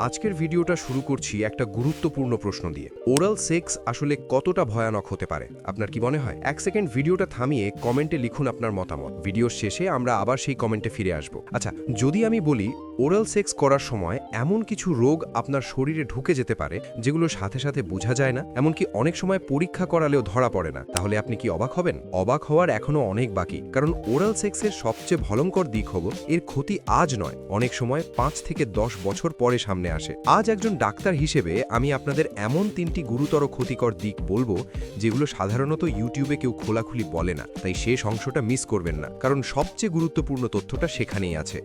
আজকের ভিডিওটা শুরু করছি একটা গুরুত্বপূর্ণ প্রশ্ন দিয়ে। ওরাল সেক্স আসলে কতটা ভয়ানক হতে পারে? আপনার কি মনে হয়? এক সেকেন্ড ভিডিওটা থামিয়ে কমেন্টে লিখুন আপনার মতামত। ভিডিওর শেষে আমরা আবার সেই কমেন্টে ফিরে আসব। আচ্ছা যদি আমি বলি ওরাল সেক্স করার সময় এমন কিছু রোগ আপনার শরীরে ঢুকে যেতে পারে, যেগুলো সাথে সাথে বোঝা যায় না, এমনকি অনেক সময় পরীক্ষা করালেও ধরা পড়ে না। তাহলে আপনি কি অবাক হবেন? অবাক হওয়ার এখনও অনেক বাকি। কারণ ওরাল সেক্সের সবচেয়ে ভয়ঙ্কর দিক হব এর ক্ষতি আজ নয়, অনেক সময় পাঁচ থেকে দশ বছর পরে সামনে আসে। আজ একজন ডাক্তার হিসেবে আমি আপনাদের এমন তিনটি গুরুতর ক্ষতিকর দিক বলব, যেগুলো সাধারণত ইউটিউবে কেউ খোলাখুলি বলে না। তাই শেষ অংশটা মিস করবেন না, কারণ সবচেয়ে গুরুত্বপূর্ণ তথ্যটা সেখানেই আছে।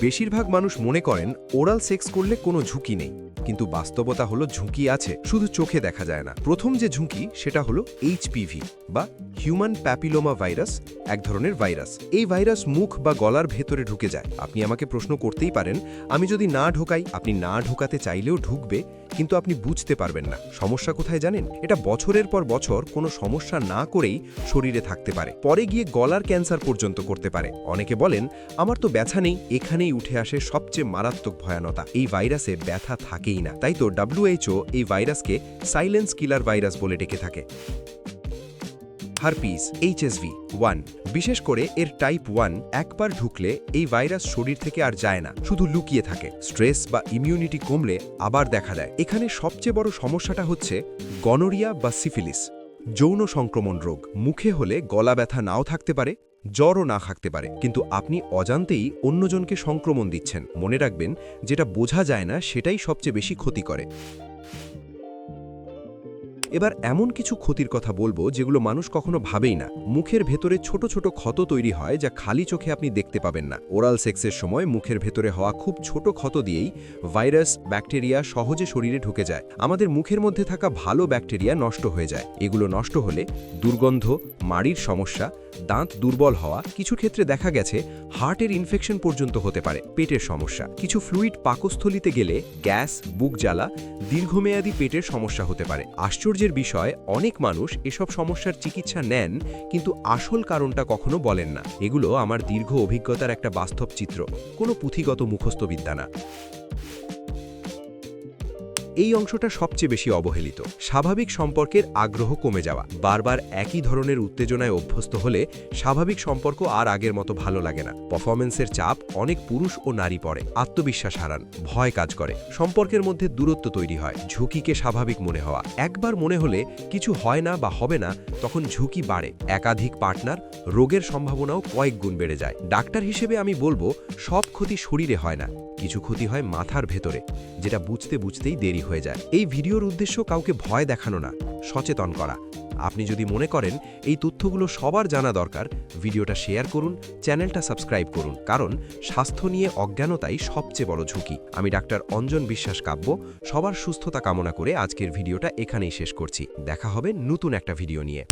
বেশিরভাগ মানুষ মনে করেন ওরাল সেক্স করলে কোনো ঝুঁকি নেই। কিন্তু বাস্তবতা হলো ঝুঁকি আছে, শুধু চোখে দেখা যায় না। প্রথম যে ঝুঁকি, সেটা হলো এইচপিভি বা হিউম্যান প্যাপিলোমা ভাইরাস, এক ধরনের ভাইরাস। এই ভাইরাস মুখ বা গলার ভেতরে ঢুকে যায়। আপনি আমাকে প্রশ্ন করতেই পারেন, আমি যদি না ঢোকাই, আপনি না ঢোকাতে চাইলেও ঢুকবে কিন্তু আপনি বুঝতে পারবেন না। সমস্যা কোথায় জানেন? এটা বছরের পর বছর কোনো সমস্যা না করেই শরীরে থাকতে পারে। পরে গিয়ে গলার ক্যান্সার পর্যন্ত করতে পারে। অনেকে বলেন, আমার তো ব্যথা নেই, এখানেই উঠে আসে সবচেয়ে মারাত্মক ভয়ানতা। এই ভাইরাসে ব্যথা থাকেই না। তাই তো ডাব্লিউএইচও এই ভাইরাসকে সাইলেন্স কিলার ভাইরাস বলে ডেকে থাকে। Herpes HSV one. বিশেষ করে এর টাইপ ওয়ান একবার ঢুকলে এই ভাইরাস শরীর থেকে আর যায় না, শুধু লুকিয়ে থাকে। স্ট্রেস বা ইমিউনিটি কমলে আবার দেখা দেয়। এখানে সবচেয়ে বড় সমস্যাটা হচ্ছে গনোরিয়া বা সিফিলিস, যৌন সংক্রমণ রোগ। মুখে হলে গলা ব্যথা নাও থাকতে পারে, জ্বরও না থাকতে পারে। কিন্তু আপনি অজান্তেই অন্যজনকে সংক্রমণ দিচ্ছেন। মনে রাখবেন, যেটা বোঝা যায় না, সেটাই সবচেয়ে বেশি ক্ষতি করে। এবার এমন কিছু ক্ষতির কথা বলব যেগুলো মানুষ কখনো ভাবেই না। মুখের ভেতরে ছোট ছোট ক্ষত তৈরি হয় যা খালি চোখে আপনি দেখতে পাবেন না। ওরাল সেক্সের সময় মুখের ভেতরে হওয়া খুব ছোট ক্ষত দিয়েই ভাইরাস, ব্যাকটেরিয়া সহজে শরীরে ঢুকে যায়। আমাদের মুখের মধ্যে থাকা ভালো ব্যাকটেরিয়া নষ্ট হয়ে যায়। এগুলো নষ্ট হলে দুর্গন্ধ, মাড়ির সমস্যা দাঁত দুর্বল হওয়া কিছু ক্ষেত্রে দেখা গেছে হার্টের ইনফেকশন পর্যন্ত হতে পারে, পেটের সমস্যা। কিছু ফ্লুইড পাকস্থলিতে গেলে গ্যাস, বুক জ্বালা, দীর্ঘমেয়াদী পেটের সমস্যা হতে পারে। আশ্চর্যের বিষয়, অনেক মানুষ এসব সমস্যার চিকিৎসা নেন, কিন্তু আসল কারণটা কখনো বলেন না। এগুলো আমার দীর্ঘ অভিজ্ঞতার একটা বাস্তব চিত্র, কোনো পুঁথিগত মুখস্থবিদ্যা না। এই অংশটা সবচেয়ে বেশি অবহেলিত। স্বাভাবিক সম্পর্কের আগ্রহ কমে যাওয়া, বারবার একই ধরনের উত্তেজনায় অভ্যস্ত হলে স্বাভাবিক সম্পর্ক আর আগের মতো ভালো লাগে না। পারফরমেন্সের চাপ অনেক পুরুষ ও নারী পড়ে, আত্মবিশ্বাস হারান, ভয় কাজ করে। সম্পর্কের মধ্যে দূরত্ব তৈরি হয়, ঝুঁকিকে স্বাভাবিক মনে হওয়া। একবার মনে হলে কিছু হয় না বা হবে না, তখন ঝুঁকি বাড়ে। একাধিক পার্টনার রোগের সম্ভাবনাও কয়েক গুণ বেড়ে যায়। ডাক্তার হিসেবে আমি বলব, সব ক্ষতি শরীরে হয় না। কিছু ক্ষতি হয় মাথার ভেতরে, যেটা বুঝতে বুঝতেই দেরি হয়ে যায়। এই ভিডিওর উদ্দেশ্য কাউকে ভয় দেখানো না, সচেতন করা। আপনি যদি মনে করেন এই তথ্যগুলো সবার জানা দরকার, ভিডিওটা শেয়ার করুন, চ্যানেলটা সাবস্ক্রাইব করুন, কারণ স্বাস্থ্য নিয়ে অজ্ঞানতাই সবচেয়ে বড় ঝুঁকি। আমি ডাক্তার অঞ্জন বিশ্বাস কাব্য, সবার সুস্থতা কামনা করে আজকের ভিডিওটা এখানেই শেষ করছি। দেখা হবে নতুন একটা ভিডিও নিয়ে।